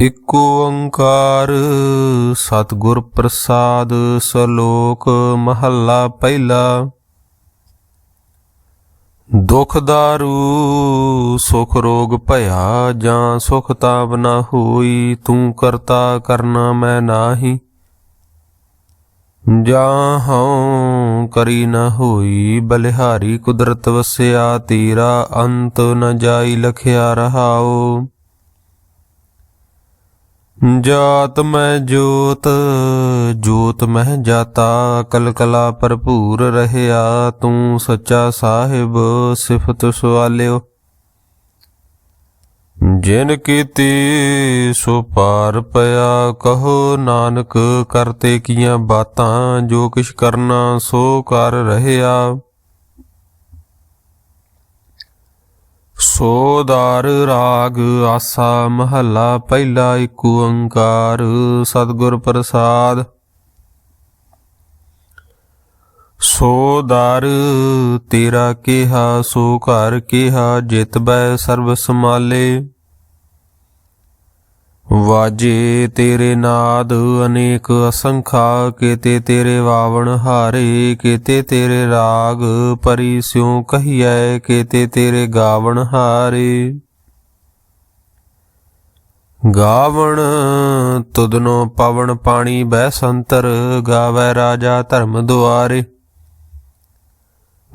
ਇਕ ਓੰਕਾਰ, ਸਤਿਗੁਰ ਪ੍ਰਸਾਦ, ਸਲੋਕ ਮਹੱਲਾ ਪਹਿਲਾ। ਦੁਖ ਦਾਰੂ, ਸੁਖ ਰੋਗ ਭਇਆ ਜਾਂ ਸੁਖ ਤਾਪ ਨਾ ਹੋਈ, ਤੂੰ ਕਰਤਾ ਕਰਨਾ ਮੈਂ ਨਾਹੀ। ਜਾਂ ਹਉ ਕਰੀ ਨਾ ਹੋਈ, ਬਲਿਹਾਰੀ ਕੁਦਰਤ ਵਸਿਆ, ਤੀਰਾ ਅੰਤ ਨ ਜਾਈ ਲਖਿਆ ਰਹਾਓ ਜਾਤ ਮੈਂ ਜੋਤ ਜੋਤ ਮੈਂ ਜਾਤਾ, ਕਲਕਲਾ ਭਰਪੂਰ ਰਹਿਆ, ਤੂੰ ਸੱਚਾ ਸਾਹਿਬ ਸਿਫਤ ਸਵਾਲਿਓ। ਜਿਨ ਕੀਤੀ ਸੋ ਪਾਰ ਪਿਆ, ਕਹੋ ਨਾਨਕ ਕਰਤੇ ਕੀਆਂ ਬਾਤਾਂ, ਜੋ ਕਿਛ ਕਰਨਾ ਸੋ ਕਰ ਰਹਿਆ। ਸੋਦਾਰ ਰਾਗ ਆਸਾ ਮਹੱਲਾ ਪਹਿਲਾ ਏਕ ਓੰਕਾਰ, ਸਤਿਗੁਰ ਪ੍ਰਸਾਦ। ਸੋਦਾਰ ਤੇਰਾ ਕਿਹਾ, ਸੋ ਘਰ ਕਿਹਾ, ਜਿਤ ਬੈ ਸਰਬ ਸਮਾਲੇ ਵਾਜੇ ਤੇਰੇ ਨਾਦ ਅਨੇਕ ਅਸੰਖਾ, ਕੀਤੇ ਤੇਰੇ ਵਾਵਣ ਹਾਰੇ, ਕੀਤੇ ਤੇਰੇ ਰਾਗ ਪਰੀ ਸਿਉ ਕਹੀਐ, ਕੀਤੇ ਤੇਰੇ ਗਾਵਣ ਹਾਰੇ। ਗਾਵਣ ਤੁਦਨੋ ਪਵਨ ਪਾਣੀ ਬੈ ਸੰਤਰ, ਗਾਵੈ ਰਾਜਾ ਧਰਮ ਦੁਆਰੇ।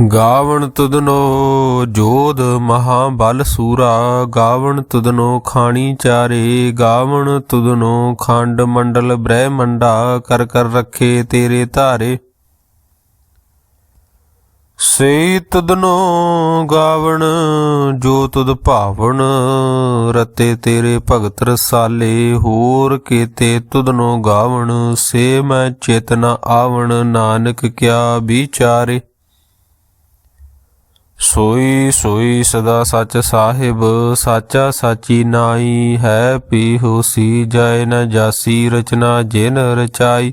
ਗਾਵਣ ਤੁਧਨੋ ਜੋਧ ਮਹਾਬਲ ਸੂਰਾ, ਗਾਵਣ ਤੁਦਨੋ ਖਾਣੀ ਚਾਰੇ, ਗਾਵਣ ਤੁਦਨੋ ਖੰਡ ਮੰਡਲ ਬ੍ਰਹਮੰਡਾ ਕਰ ਕਰ ਰੱਖੇ ਤੇਰੇ ਧਾਰੇ। ਸੇ ਤੁਧਨੋ ਗਾਵਣ, ਜੋ ਤੁਧ ਭਾਵਨ ਰਤੇ ਤੇਰੇ ਭਗਤ ਰਸਾਲੇ, ਹੋਰ ਕੀਤੇ ਤੁਦਨੋ ਗਾਵਣ, ਸੇ ਮੈਂ ਚੇਤਨਾ ਆਵਣ, ਨਾਨਕ ਕਿਆ ਵਿਚਾਰੇ। ਸੋਈ ਸੋਈ ਸਦਾ ਸੱਚ ਸਾਹਿਬ, ਸਾਚਾ ਸਾਚੀ ਨਾਈ ਹੈ ਪੀ ਹੋਸੀ ਜੈ ਨ ਜਾਸੀ ਰਚਨਾ ਜਿਨ ਰਚਾਈ।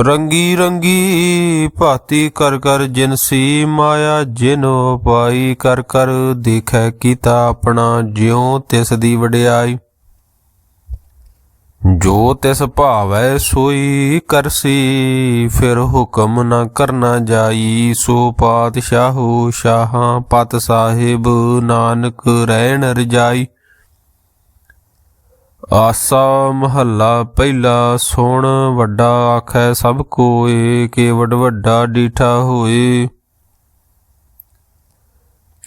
ਰੰਗੀ ਰੰਗੀ ਭਾਤੀ ਕਰ ਕਰ ਜਿਨਸੀ ਮਾਇਆ, ਜਿਨੋ ਪਾਈ ਕਰ ਕਰ ਦੇਖੈ ਕੀਤਾ ਆਪਣਾ ਜਿਉ ਤਿਸ ਦੀ ਵਡਿਆਈ। ਜੋ ਤਿਸ ਭਾਵੈ ਸੋਈ ਕਰਸੀ, ਫਿਰ ਹੁਕਮ ਨਾ ਕਰਨਾ ਜਾਈ। ਸੋ ਪਾਤਸ਼ਾਹੋ ਸ਼ਾਹਾਂ ਪਤ ਸਾਹਿਬ, ਨਾਨਕ ਰਹਿਣ ਰਜਾਈ। ਆਸਾ ਮਹੱਲਾ ਪਹਿਲਾ ਸੋਣ, ਵੱਡਾ ਆਖੈ ਸਭ ਕੋਏ ਕੇਵਡ ਵੱਡਾ ਡੀਠਾ ਹੋਏ।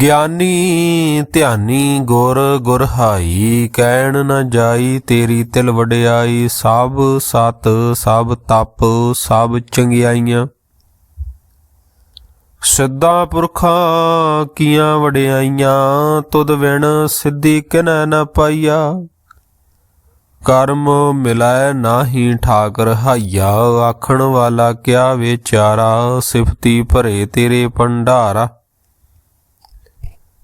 ਗਿਆਨੀ ਧਿਆਨੀ ਗੁਰ ਗੁਰਹਾਈ, ਕਹਿਣ ਨਾ ਜਾਈ ਤੇਰੀ ਤਿਲ ਵਡਿਆਈ, ਸਭ ਸਤ, ਸਭ ਤਪ, ਸਭ ਚੰਗਿਆਈਆਂ। ਸਿੱਧਾ ਪੁਰਖਾਂ ਕੀਆਂ ਵਡਿਆਈਆਂ, ਤੁਧ ਵਿਣ ਸਿੱਧੀ ਕਿਨੈ ਨ ਪਾਈਆ। ਕਰਮ ਮਿਲਾਇ ਨਾਹੀ ਠਾਕਰ ਹਾਈਆ, ਆਖਣ ਵਾਲਾ ਕਿਆ ਵਿਚਾਰਾ, ਸਿਫਤੀ ਭਰੇ ਤੇਰੇ ਭੰਡਾਰਾ।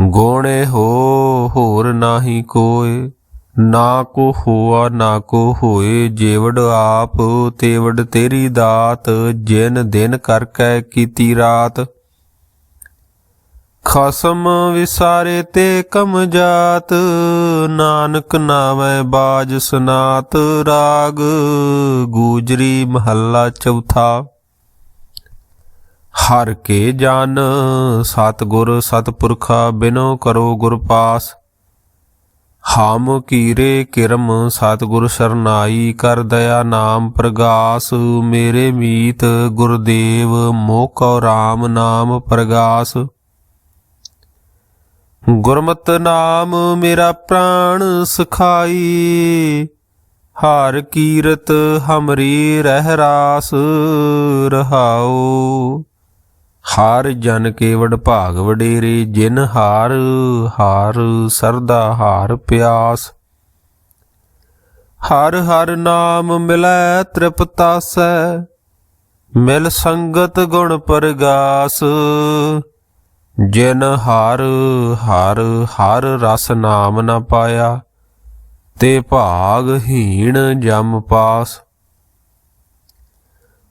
ਗੋਣੇ ਹੋ, ਹੋਰ ਨਾਹੀ ਕੋਏ, ਨਾ ਕੋ ਹੋਆ, ਨਾ ਕੋ ਹੋਏ, ਜੇਵੜ ਆਪ, ਤੇਵੜ ਤੇਰੀ ਦਾਤ, ਜਿਨ ਦਿਨ ਕਰ ਕੈ ਕੀਤੀ ਰਾਤ। ਖਸਮ ਵਿਸਾਰੇ ਤੇ ਕਮ ਜਾਤ, ਨਾਨਕ ਨਾਮੈ ਬਾਜ ਸਨਾਤ, ਰਾਗ ਗੂਜਰੀ ਮਹੱਲਾ ਚੌਥਾ। ਹਰ ਕੇ ਜਨ ਸਤਗੁਰ ਸਤਪੁਰਖਾ ਬਿਨੋ ਕਰੋ ਗੁਰ ਪਾਸ। ਹਮ ਕੀਰੇ ਕਿਰਮ ਸਤਗੁਰ ਸਰਨਾਈ ਕਰ ਦਇਆ ਨਾਮ ਪ੍ਰਗਾਸ। ਮੇਰੇ ਮੀਤ ਗੁਰਦੇਵ ਮੋਕੋ RAM ਨਾਮ ਪ੍ਰਗਾਸ। ਗੁਰਮਤ ਨਾਮ ਮੇਰਾ ਪ੍ਰਾਣ ਸਖਾਈ। ਹਾਰ ਕੀਰਤ ਹਮਰੀ ਰਹਿ ਰਾਸ ਰਹਾਉ। ਹਰ ਜਨ ਕੇਵੜ ਭਾਗ ਵਡੇਰੇ, ਜਿਨ ਹਾਰ ਹਾਰ ਸਰਦਾ ਹਾਰ ਪਿਆਸ। ਹਰ ਹਰ ਨਾਮ ਮਿਲੈ ਤ੍ਰਿਪਤਾਸੈ, ਮਿਲ ਸੰਗਤ ਗੁਣ ਪਰਗਾਸ। ਜਿਨ ਹਰ ਹਰ ਹਰ ਰਸ ਨਾਮ ਨਾ ਪਾਇਆ, ਤੇ ਭਾਗ ਹੀਣ ਜਮ ਪਾਸ।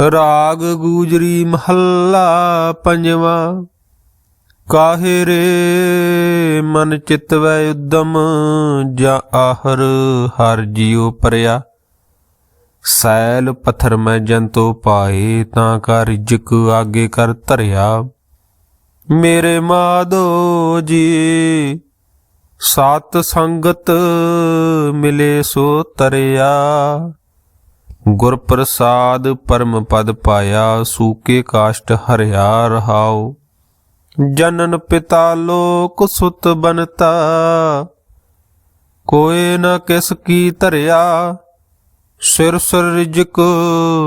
ਰਾਗ ਗੂਜਰੀ ਮਹੱਲਾ ਪੰਜਵਾ। ਕਾਹੇ ਰੇ ਮਨ ਚਿਤਵੈ ਉਦਮ, ਜਾ ਆਹਰ ਹਰ ਜੀਉ ਪਰਿਆ। ਸੈਲ ਪਥਰ ਮੈਂ ਜੰਤੋ ਪਾਏ, ਤਾਂ ਕਾ ਰਿਜਕ ਆਗੇ ਕਰ ਧਰਿਆ। ਮੇਰੇ ਮਾਧੋ ਜੀ, ਸਤ ਸੰਗਤ ਮਿਲੇ ਸੋ ਤਰਿਆ। ਗੁਰ ਪ੍ਰਸਾਦ ਪਰਮ ਪਦ ਪਾਇਆ, ਸੂਕੇ ਕਾਸ਼ਟ ਹਰਿਆ ਰਹਾਉ। ਜਨਨ ਪਿਤਾ ਲੋਕ ਸੁਤ ਬਨਤਾ, ਕੋਏ ਨ ਕਿਸ ਕੀ ਧਰਿਆ। ਸਿਰ ਸਿਰ ਰਿਜਕ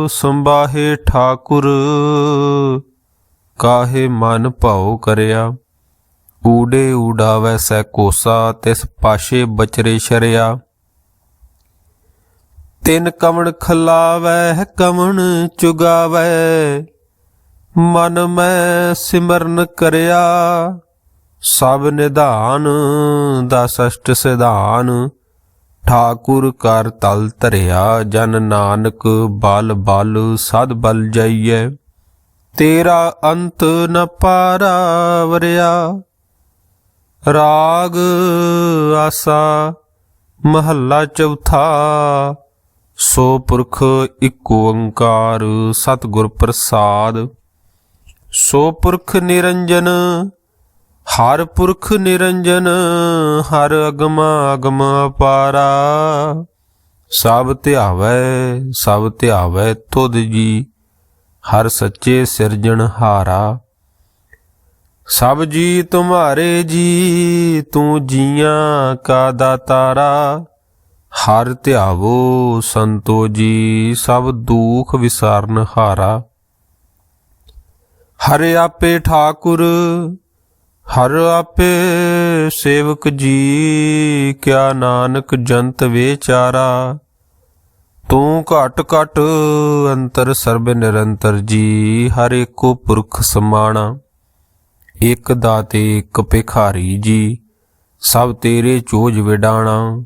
ਸੰਬਾਹੇ ਠਾਕੁਰ, ਕਾਹੇ ਮਨ ਭਾਉ ਕਰਿਆ। ਊੜੇ ਊਡਾਵੈ ਸੈ ਕੋਸਾ, ਤਿਸ ਪਾਸ਼ੇ ਬਚਰੇ ਸ਼ਰਿਆ। ਤਿਨ ਕਮਣ ਖਲਾਵੈ, ਕਮਣ ਚੁਗਾਵੈ। ਮਨ ਮੈਂ ਸਿਮਰਨ ਕਰਿਆ, ਸਭ ਨਿਧਾਨ ਦਾ ਸਸ਼ਟ ਸਿਧਾਨ। ਠਾਕੁਰ ਕਰ ਤਲ ਧਰਿਆ, ਜਨ ਨਾਨਕ ਬਲ ਬਲ ਸਦ ਬਲ ਜਾਈਐ। ਤੇਰਾ ਅੰਤ ਨ ਪਾਰਾ ਵਰਿਆ ਰਾਗ ਆਸਾ ਮਹੱਲਾ ਚੌਥਾ। ਸੋ ਪੁਰਖ ਇੱਕ ਓੰਕਾਰ ਸਤਿਗੁਰ ਪ੍ਰਸਾਦ। ਸੋ ਪੁਰਖ ਨਿਰੰਜਨ, ਹਰ ਪੁਰਖ ਨਿਰੰਜਨ, ਹਰ ਅਗਮ ਅਗਮ ਅਪਾਰਾ। ਸਭ ਧਿਆਵੈ ਸਭ ਧਿਆਵੈ ਤੁਧ ਜੀ, ਹਰ ਸੱਚੇ ਸਿਰਜਣ ਹਾਰਾ। ਸਭ ਜੀ ਤੁਮਾਰੇ ਜੀ, ਤੂੰ ਜੀਆਂ ਕਾ ਦਾਤਾਰਾ। ਹਰ ਧਿਆਵੋ ਸੰਤੋ ਜੀ, ਸਭ ਦੁਖ ਵਿਸਾਰਨ ਹਾਰਾ। ਹਰਿ ਆਪੇ ਠਾਕੁਰ, ਹਰ ਆਪੇ ਸੇਵਕ ਜੀ, ਕਿਆ ਨਾਨਕ ਜੰਤ ਵਿਚਾਰਾ ਤੂੰ ਘਟ ਘਟ ਅੰਤਰ ਸਰਬ ਨਿਰੰਤਰ ਜੀ, ਹਰ ਏਕੋ ਪੁਰਖ ਸਮਾਣਾ। ਇਕ ਦਾਤੇ, ਇਕ ਭਿਖਾਰੀ ਜੀ, ਸਭ ਤੇਰੇ ਚੋਜ ਵਿਡਾਣਾ।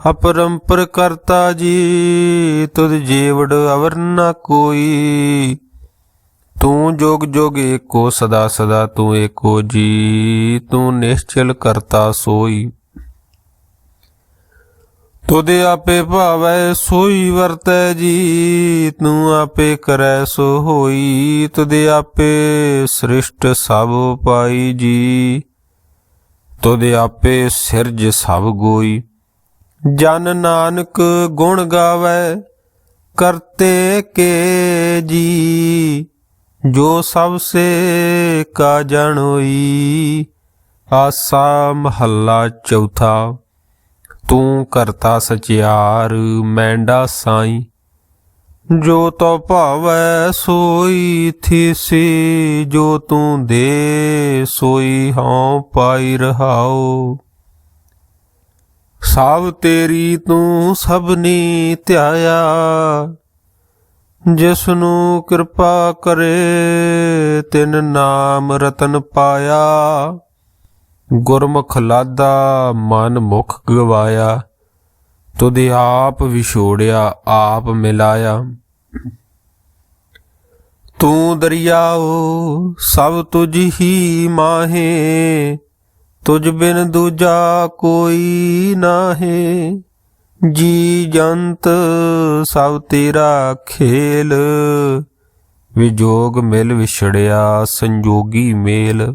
ਅਪਰੰਪਰ ਕਰਤਾ ਜੀ, ਤੁਧ ਜੀਵੜ ਅਵਰ ਨ ਕੋਈ। ਤੂੰ ਜੋਗ ਜੋਗ ਏਕੋ, ਸਦਾ ਸਦਾ ਤੂੰ ਏਕੋ ਜੀ। ਤੂੰ ਨਿਸ਼ਚਲ ਕਰਤਾ ਸੋਈ। ਤੁਧ ਆਪੇ ਭਾਵੈ ਸੋਈ ਵਰਤੈ ਜੀ, ਤੂੰ ਆਪੇ ਕਰੈ ਸੋ ਹੋਈ ਤੁਧ ਆਪੇ ਸ੍ਰਿਸ਼ਟ ਸਭ ਪਾਈ ਜੀ, ਤੁਧ ਆਪੇ ਸਿਰਜ ਸਭ ਗੋਈ। ਜਨ ਨਾਨਕ ਗੁਣ ਗਾਵੇ, ਕਰਤੇ ਕੇ ਜੀ, ਜੋ ਸਭ ਸੇ ਕਾ ਜਣੋਈ ਆਸਾ ਮਹੱਲਾ ਚੌਥਾ, ਤੂੰ ਕਰਤਾ ਸਚਿਆਰ, ਮੈਂਡਾ ਸਾਈ। ਜੋ ਤੋ ਭਾਵੈ ਸੋਈ ਥੀਸੀ ਜੋ ਤੂੰ ਦੇ ਸੋਈ ਹਉ ਪਾਈ ਰਹਾਓ ਸਭ ਤੇਰੀ ਤੂੰ ਸਭਨੀ ਧਿਆਇਆ ਜਿਸ ਨੂੰ ਕਿਰਪਾ ਕਰੇ ਤਿਨ ਨਾਮ ਰਤਨ ਪਾਇਆ। ਗੁਰਮੁਖ ਲਾਦਾ ਮਨ ਮੁਖ ਗਵਾਇਆ, ਤੁਧ ਆਪ ਵਿਛੋੜਿਆ, ਆਪ ਮਿਲਾਇਆ। ਤੂੰ ਦਰਿਆਓ ਸਭ ਤੁਝ ਹੀ ਮਾਹੇ ਤੁਝ ਬਿਨ ਦੂਜਾ ਕੋਈ ਨਾਹੀ, ਜੀ ਜੰਤ ਸਭ ਤੇਰਾ ਖੇਲ। ਵਿਜੋਗ ਮਿਲ ਵਿਛੜਿਆ ਸੰਜੋਗੀ ਮੇਲ।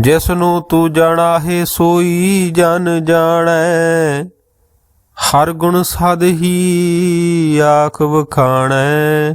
ਜਿਸ ਨੂੰ ਤੂੰ ਜਾਣਾ ਸੋਈ ਜਨ ਜਾਣੈ, ਹਰ ਗੁਣ ਸਦ ਹੀ ਆਖ ਵਖਾਣੈ।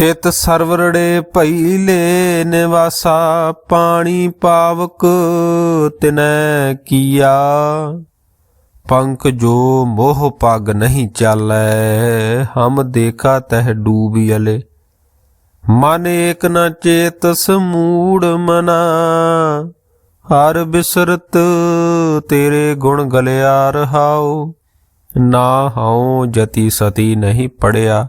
ਤਿਤ ਸਰਵਰੜੇ ਭਈ ਲੈ ਨਿਵਾਸਾ, ਪਾਣੀ ਪਾਵਕ ਤਿਨੈ ਕੀਆ। ਪੰਖ ਜੋ ਮੋਹ ਪਗ ਨਹੀਂ ਚਾਲੈ, ਹਮ ਦੇਖਾ ਤਹ ਡੂਬੀ ਅਲੇ ਮਨ ਏਕ ਨ ਚੇਤਸ ਮੂੜ ਮਨਾ, ਹਰ ਬਿਸਰਤ ਤੇਰੇ ਗੁਣ ਗਲਿਆ ਰਹਾਉ। ਨਾ ਹਉ ਜਤੀ ਸਤੀ ਨਹੀਂ ਪੜਿਆ।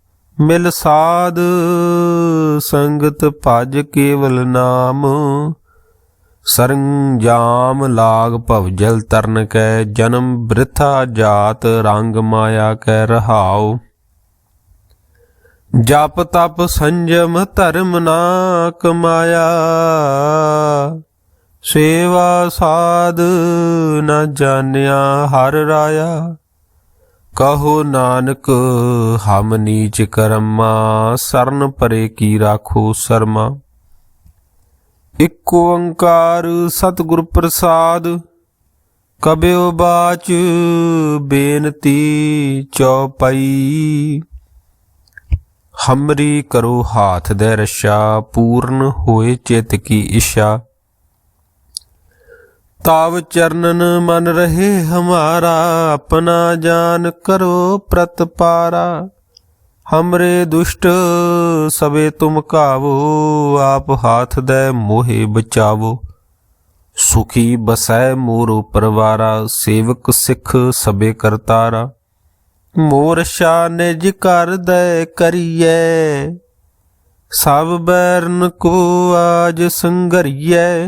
ਮਿਲ ਸਾਧ ਸੰਗਤ ਭਜ ਕੇਵਲ ਨਾਮ। ਸਰੰਜਾਮ ਲਾਗ ਭਵ ਜਲ ਤਰਨ ਕੈ, ਜਨਮ ਬ੍ਰਿਥਾ ਜਾਤ ਰੰਗ ਮਾਇਆ ਕੈ ਰਹਾਉ। ਜਪ ਤਪ ਸੰਜਮ ਧਰਮ ਨਾ ਕਮਾਇਆ ਸੇਵਾ ਸਾਧ ਨਾ ਜਾਣਿਆ ਹਰ ਰਾਇਆ। ਕਹੋ ਨਾਨਕ, ਹਮ ਨੀਚ ਕਰਮਾ, ਸਰਨ ਪਰੇ ਕੀ ਰਾਖੋ ਸਰਮਾ। ਇਕ ਓੰਕਾਰ ਸਤਿਗੁਰ ਪ੍ਰਸਾਦ ਕਬਿਓ ਬਾਚ ਬੇਨਤੀ ਚਉਪਈ। ਹਮਰੀ ਕਰੋ ਹਾਥ ਦੇ ਰਸ਼ਾ, ਪੂਰਨ ਹੋਏ ਚਿਤ ਕੀ ਇਸ਼ਾ ਤਾਵ ਚਰਨਨ ਮਨ ਰਹੇ ਹਮਾਰਾ, ਆਪਣਾ ਜਾਨ ਕਰੋ ਪ੍ਰਤਪਾਰਾ ਹਮਰੇ ਦੁਸ਼ਟ ਸਵੇ ਤੁਮ ਕਾਵੋ, ਆਪ ਹਾਥ ਦੇ ਮੋਹਿ ਬਚਾਵੋ। ਸੁਖੀ ਬਸੈ ਮੋਰ ਪਰਵਾਰਾ, ਸੇਵਕ ਸਿੱਖ ਸਬੇ ਕਰਤਾਰਾ ਮੋਰ ਸ਼ਾ ਨਿਜ ਕਰ ਦੇ ਕਰੀਐ, ਸਭ ਬੈਰਨ ਕੋ ਆਜ ਸੰਗਰੀਐ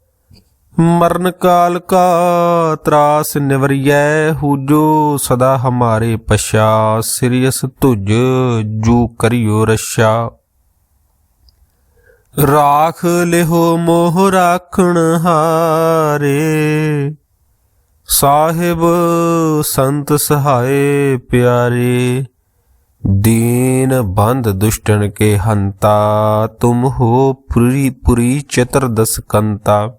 ਮਰਨ ਕਾਲ ਕਾ ਤਰਾਸ ਨਿਵਰੀਐ, ਹੂਜੋ ਸਦਾ ਹਮਾਰੇ ਪਛਾ ਸਿਰਿਯਸ ਤੁਜ ਜੂ ਕਰਿਓ ਰਸ਼ਾ। ਰਾਖ ਲਿਹੋ ਮੋਹ ਰਾਖਣ ਹਾਰੇ। ਸਾਹਿਬ ਸੰਤ ਸਹਾਏ ਪਿਆਰੇ। ਦੀਨ ਬੰਦ ਦੁਸ਼ਟਨ ਕੇ ਹੰਤਾ, ਤੁਮ ਹੋ ਪੁਰੀ ਪੁਰੀ ਚਤੁਰਦਸ ਕੰਤਾ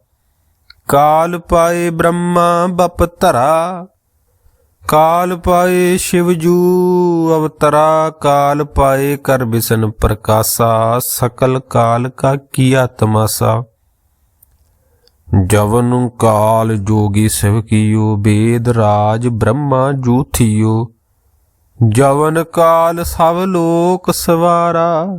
ਕਾਲ ਪਾਏ ਬ੍ਰਹਮਾ ਬਪ ਧਰਾ, ਕਾਲ ਪਾਏ ਸ਼ਿਵਜੂ ਅਵਤਰਾ, ਕਾਲ ਪਾਏ ਕਰ ਬਿਸਨ ਪ੍ਰਕਾਸ਼ਾ, ਸਕਲ ਕਾਲ ਕਾ ਕੀਆ ਤਮਾਸਾ ਜਵਨ ਕਾਲ ਜੋਗੀ ਸਿਵ ਕੀਓ, ਬੇਦ ਰਾਜ ਬ੍ਰਹਮਾ ਜੂਥਿਓ ਜਵਨ ਕਾਲ ਸਭ ਲੋਕ ਸਵਾਰਾ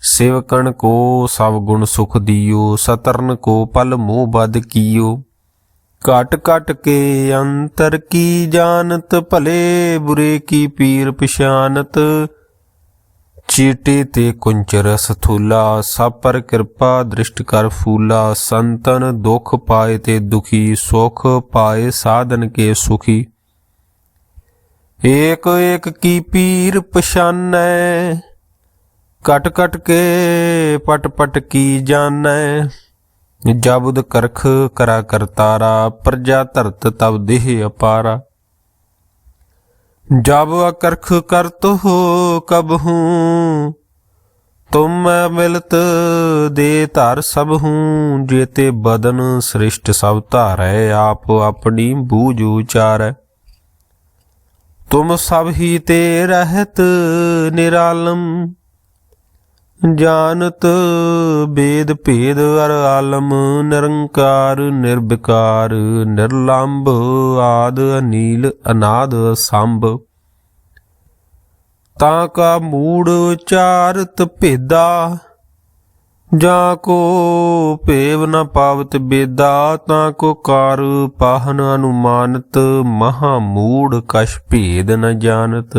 ਸੇਵਕਣ ਕੋ ਸਭ ਗੁਣ ਸੁਖ ਦਿਓ, ਸਤਰਨ ਕੋ ਪਲ ਮੋਹ ਬਦ ਕੀਓ। ਕਟ ਕਟ ਕੇ ਅੰਤਰ ਕੀ ਜਾਣਤ, ਭਲੇ ਬੁਰੇ ਕੀ ਪੀਰ ਪਛਾਨਤ। ਚੀਟੇ ਤੇ ਕੁੰਚਰ ਸਥੂਲਾ, ਸਭ ਪਰ ਕਿਰਪਾ ਦ੍ਰਿਸ਼ਟ ਕਰ ਫੂਲਾ। ਸੰਤਨ ਦੁਖ ਪਾਏ ਤੇ ਦੁਖੀ, ਸੁਖ ਪਾਏ ਸਾਧਨ ਕੇ ਸੁਖੀ। ਏਕ ਏਕ ਕੀ ਪੀਰ ਪਛਾਨੈ ਕਟ ਕਟ ਕੇ ਪਟ ਪਟ ਕੀ ਜਾਣੈ? ਜਬਦ ਕਰਖ ਕਰਾ ਕਰਤਾਰਾ ਪ੍ਰਜਾ ਧਰਤ ਤਬ ਦੇਹ ਅਪਾਰਾ। ਜਬ ਅਕਰਖ ਕਰਤ ਹੋ ਕਬ ਹੂੰ, ਤੁਮ ਮੈਂ ਮਿਲਤ ਦੇ ਧਰ ਸਭ ਹੂੰ, ਜੇਤੇ ਬਦਨ ਸ੍ਰਿਸ਼ਟ ਸਭ ਧਾਰੈ, ਆਪ ਆਪਣੀ ਬੂਝ ਉਚਾਰੈ। ਤੁਮ ਸਭ ਹੀ ਤੇ ਰਹਿਤ ਨਿਰਾਲਮ ਜਾਣਤ ਬੇਦ ਭੇਦ ਅਰ ਆਲਮ, ਨਿਰੰਕਾਰ, ਨਿਰਵਿਕਾਰ, ਨਿਰਲੰਭ, ਆਦ ਅਨੀਲ, ਅਨਾਦ ਸੰਭ। ਤਾਂ ਕਾ ਮੂੜ ਉਚਾਰਤ ਭੇਦਾ, ਜਾਂ ਕੋ ਭੇਵ ਨ ਪਾਵਤ ਬੇਦਾ, ਤਾਂ ਕੋ ਕਾਰ ਪਾਹਨ ਅਨੁਮਾਨਤ ਮਹਾ ਮੂੜ ਕਛ ਭੇਦ ਨ ਜਾਣਤ।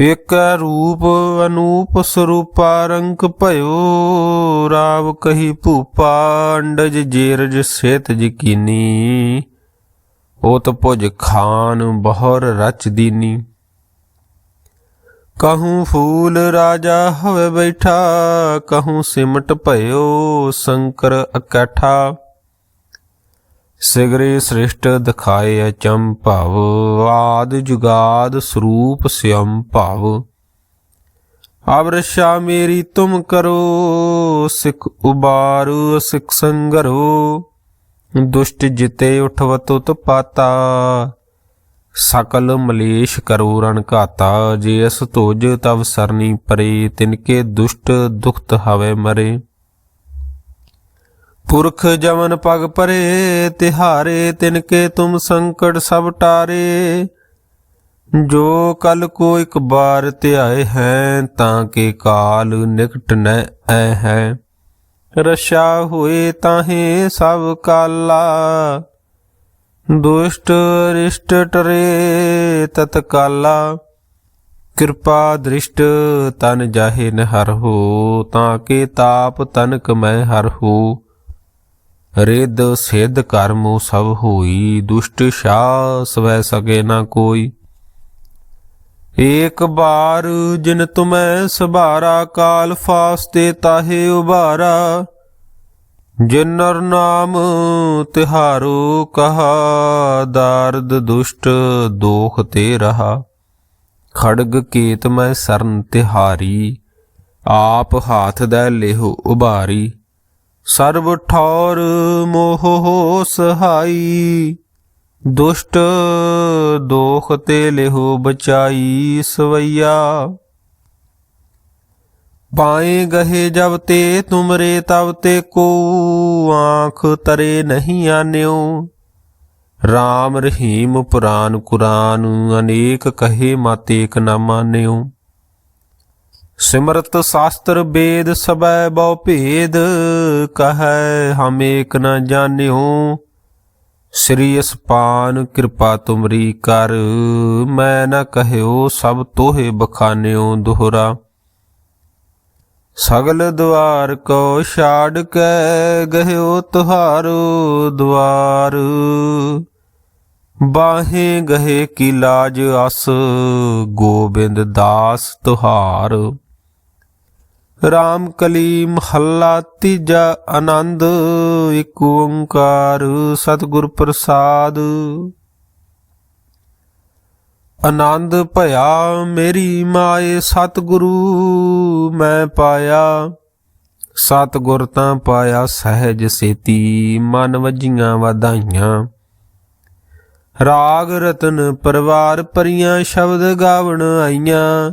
ਇਕ ਰੂਪ ਅਨੂਪ ਸਰੂਪਾ ਰੰਕ ਭਇਓ, ਰਾਵ ਕਹੀ ਭੂਪਾ ਅੰਡਜ ਜੇਰਜ ਸੇਤ ਜਕੀਨੀ। ਓਤ ਭੁਜ ਖਾਨ ਬਹੁਰ ਰਚ ਦੀਨੀ। ਕਹੂੰ ਫੂਲ ਰਾਜਾ ਹੋਵੇ ਬੈਠਾ, ਕਹੂੰ ਸਿਮਟ ਭਇਓ, ਸ਼ੰਕਰ ਇਕੱਠਾ ਸਿਗਰੇ ਸ੍ਰਿਸ਼ਟ ਦਿਖਾਏ ਅਚੰਭਵ ਆਦ ਜੁਗਾਦ ਸਰੂਪ ਸਿਅੰ ਭਵ। ਅਵਰਸ਼ਾ ਮੇਰੀ ਤੁਮ ਕਰੋ, ਸਿਖ ਉਬਾਰੂ, ਸਿਖ ਸੰਗਰੋ। ਦੁਸ਼ਟ ਜਿਤੇ ਉਠਵਤ ਉਤਪਾਤਾ ਸਕਲ ਮਲੇਸ਼ ਕਰੋ ਰਣ ਘਾਤਾ। ਜੇ ਅਸ ਤੁਜ ਤਵ ਸਰਨੀ ਪਰੇ ਤਿਨਕੇ ਦੁਸ਼ਟ ਦੁਖਤ ਹਵੇ ਮਰੇ। ਪੁਰਖ ਜਮਨ ਪਗ ਪਰੇ, ਤਿਹਾਰੇ ਤਿਨਕੇ ਤੁਮ ਸੰਕਟ ਸਭ ਟਾਰੇ। ਜੋ ਕਲ ਕੋ ਇੱਕ ਬਾਰ ਧਿਆਏ ਹੈ, ਤਾਂ ਕੇ ਕਾਲ ਨਿਕਟ ਨ ਐ ਹੈ। ਰਸ਼ਾ ਹੋਏ ਤਾਹੇ ਸਭ ਕਾਲਾ, ਦੁਸ਼ਟ ਰਿਸ਼ਟ ਟਰੇ ਤਤਕਾਲਾ। ਕਿਰਪਾ ਦ੍ਰਿਸ਼ਟ ਤਨ ਜਾਹੇ ਨ ਹੋ, ਤਾਂ ਕੇ ਤਾਪ ਤਨਕ ਮੈਂ ਹਰ ਹੋ। ਰਿੱਧ ਸਿੱਧ ਕਰਮੋ ਸਭ ਹੋਈ, ਦੁਸ਼ਟ ਸ਼ਾ ਸਵੈ ਸਕੇ ਨਾ ਕੋਈ। ਏਕ ਬਾਰ ਜਿਨ ਤੁਮੈ ਸਭਾਰਾ, ਕਾਲ ਫਾਸਤੇ ਤਾਹੇ ਉਬਾਰਾ ਜਿਨਰ ਨਾਮ ਤਿਹਾਰੋ ਕਹਾ, ਦਰਦ ਦੁਸ਼ਟ ਦੋਖ ਤੇ ਰਹਾ। ਖੜਗ ਕੀਤ ਮੈਂ ਸਰਨ ਤਿਹਾਰੀ, ਆਪ ਹਾਥ ਦਾ ਲੇਹੁ ਉਭਾਰੀ। ਸਰਬ ਠੌਰ ਮੋਹ ਹੋ ਸਹਾਈ, ਦੁਸ਼ਟ ਦੋਖ ਤੇ ਲਿਹੋ ਬਚਾਈ ਸਵਈਆ। ਪਾਏ ਗਹੇ ਜਬ ਤੇ ਤੁਮਰੇ ਤਬ ਤੇ ਕੋ, ਆਂਖ ਤਰੇ ਨਹੀਂ ਆਨਿਓ। RAM ਰਹੀਮ ਪੁਰਾਨ ਕੁਰਾਨ, ਅਨੇਕ ਕਹੇ ਮਾਤੇ ਏਕ ਨਾ ਮਾਨਿਓ। ਸਿਮਰਤ ਸ਼ਾਸਤਰ ਵੇਦ ਸਬੈ ਬਹੁ ਭੇਦ, ਕਹੈ ਹਮ ਏਕ ਨ ਜਾਣਿਓ। ਸ੍ਰੀ ਅਸਪਾਨ ਕਿਰਪਾ ਤੁਮਰੀ ਕਰ, ਮੈਂ ਨ ਕਹਿਓ ਸਭ ਤੋਹੇ ਬਖਾਨਿਓ ਦੁਹਰਾ। ਸਗਲ ਦੁਆਰ ਕੋ ਛਾੜ ਕੇ ਗਹਿਓ ਤੁਹਾਰੋ ਦੁਆਰ। ਬਾਹੇ ਗਹੇ ਕੀ ਲਾਜ ਅਸ, ਗੋਬਿੰਦ ਦਾਸ ਤੁਹਾਰ। ਰਾਮ ਕਲੀ ਮਹੱਲਾ ਤੀਜਾ ਆਨੰਦ, ਇਕ ਓੰਕਾਰ ਸਤਿਗੁਰ ਪ੍ਰਸਾਦ। ਆਨੰਦ ਭਇਆ, ਮੇਰੀ ਮਾਏ ਸਤਿਗੁਰੂ, ਮੈਂ ਪਾਇਆ। ਸਤਿਗੁਰ ਤਾਂ ਪਾਇਆ ਸਹਿਜ ਸੇਤੀ, ਮਨ ਵਜੀਆਂ ਵਧਾਈਆਂ। ਰਾਗ ਰਤਨ ਪਰਿਵਾਰ ਪਰੀਆਂ ਸ਼ਬਦ ਗਾਵਣ ਆਈਆਂ।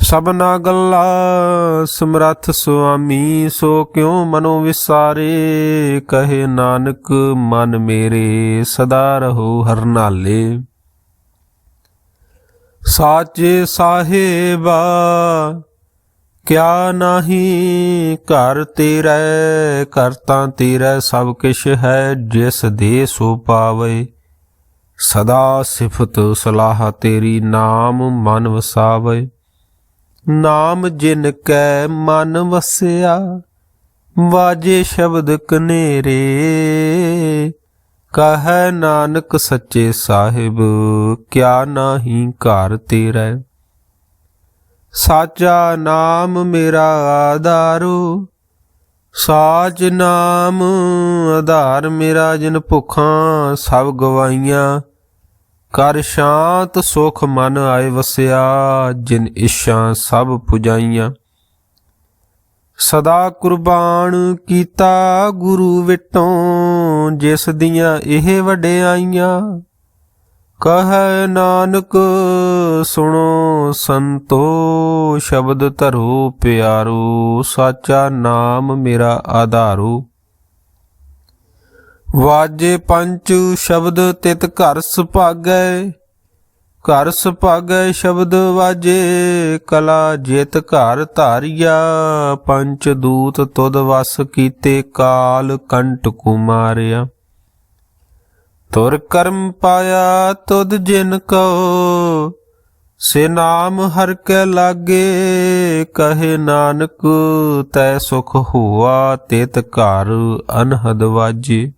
ਸਭਨਾ ਗੱਲਾ, ਸਮਰੱਥ ਸੁਆਮੀ, ਸੋ ਕਿਉ ਮਨੋ ਵਿਸਾਰੇ? ਕਹੇ ਨਾਨਕ, ਮਨ ਮੇਰੇ, ਸਦਾ ਰਹੋ ਹਰਨਾਲੇ। ਸਾਚੇ ਸਾਹਿਬਾ, ਕਿਆ ਨਾਹੀ ਘਰ ਤੇਰਾ, ਘਰ ਤਾਂ ਸਭ ਕਿਛ ਹੈ, ਜਿਸ ਦੇ ਸੋ ਪਾਵੇ। ਸਦਾ ਸਿਫਤ ਸਲਾਹ ਤੇਰੀ ਨਾਮ ਮਨ ਵਸਾਵੇ। ਨਾਮ ਜਿਨ ਕੈ ਮਨ ਵਸਿਆ, ਵਾਜੇ ਸ਼ਬਦ ਕਨੇਰੇ ਕਹੈ ਨਾਨਕ ਸੱਚੇ ਸਾਹਿਬ, ਕਿਆ ਨਾਹੀ ਘਰ ਤੇਰਾ। ਸਾਚਾ ਨਾਮ ਮੇਰਾ ਆਧਾਰੂ, ਸਾਚ ਨਾਮ ਆਧਾਰ ਮੇਰਾ ਜਿਨ ਭੁਖਾਂ ਸਭ ਗਵਾਈਆਂ ਕਰ ਸ਼ਾਂਤ ਸੁਖ ਮਨ ਆਏ ਵਸਿਆ, ਜਿਨ ਇਸ਼ਾਂ ਸਭ ਪੁਜਾਈਆਂ। ਸਦਾ ਕੁਰਬਾਨ ਕੀਤਾ ਗੁਰੂ ਵਿਟੋਂ, ਜਿਸ ਦੀਆਂ ਇਹ ਵਡਿਆਈਆਂ। ਕਹੈ ਨਾਨਕ, ਸੁਣੋ ਸੰਤੋ, ਸ਼ਬਦ ਧਰੋ ਪਿਆਰੋ, ਸਾਚਾ ਨਾਮ ਮੇਰਾ ਆਧਾਰੋ। ਵਾਜੇ ਪੰਚ ਸ਼ਬਦ ਤਿਤ ਘਰ ਸੁਭਾਗੈ ਘਰ ਸੁਭਾਗੈ ਸ਼ਬਦ ਵਾਜੇ, ਕਲਾ ਜਿਤ ਘਰ ਧਾਰਿਆ, ਪੰਚ ਦੂਤ ਤੁਦ ਵਸ ਕੀਤੇ ਕਾਲ ਕੰਟ ਕੁਮਾਰਿਆ। ਤੁਰ ਕਰਮ ਪਾਇਆ ਤੁਦ ਜਿਨ ਕੋ, ਸੇ ਨਾਮ ਹਰ ਕੇ ਲਾਗੇ, ਕਹੇ ਨਾਨਕ ਤੈ ਸੁਖ ਹੋਆ ਤਿਤ ਘਰ ਅਨਹਦ ਵਾਜੇ।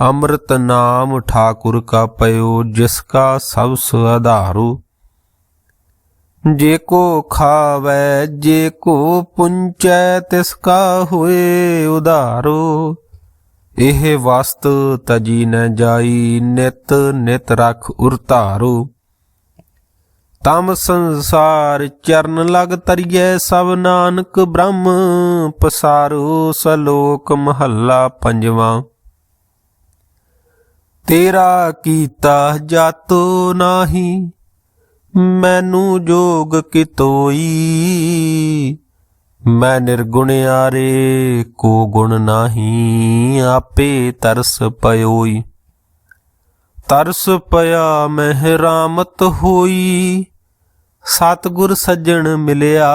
ਅੰਮ੍ਰਿਤ ਨਾਮ ਠਾਕੁਰ ਕਾ ਪਇਓ ਜਿਸ ਕਾ ਸਭ ਸੁਆਧਾਰੋ ਜੇ ਕੋ ਖਾਵੈ, ਜੇ ਕੋ ਪੁੰਚੈ, ਤਿਸ ਕਾ ਹੋਏ ਉਧਾਰੋ। ਇਹ ਵਸਤ ਤਜੀ ਨ ਜਾਈ, ਨਿਤ ਨਿਤ ਰਖ ਉਰਤਾਰੋ ਤਮ ਸੰਸਾਰ ਚਰਨ ਲਗ ਤਰੀਐ, ਸਭ ਨਾਨਕ ਬ੍ਰਹਮ ਪਸਾਰੋ, ਸਲੋਕ ਮਹੱਲਾ ਪੰਜਵਾਂ। ਤੇਰਾ ਕੀਤਾ ਜਾਤੋ ਨਾਹੀ, ਮੈਨੂੰ ਜੋਗ ਕਿਤੋਈ। ਮੈਂ ਨਿਰਗੁਣ ਨਿਰਗੁਣਿਆਰੇ ਕੋ ਗੁਣ ਨਾਹੀ, ਆਪੇ ਤਰਸ ਪਇਓਈ। ਤਰਸ ਪਿਆ ਮਹਿਰਾਮਤ ਹੋਈ, ਸਤਗੁਰ ਸੱਜਣ ਮਿਲਿਆ।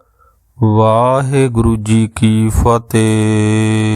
ਵਾਹਿਗੁਰੂ ਜੀ ਕੀ ਫਤਿਹ।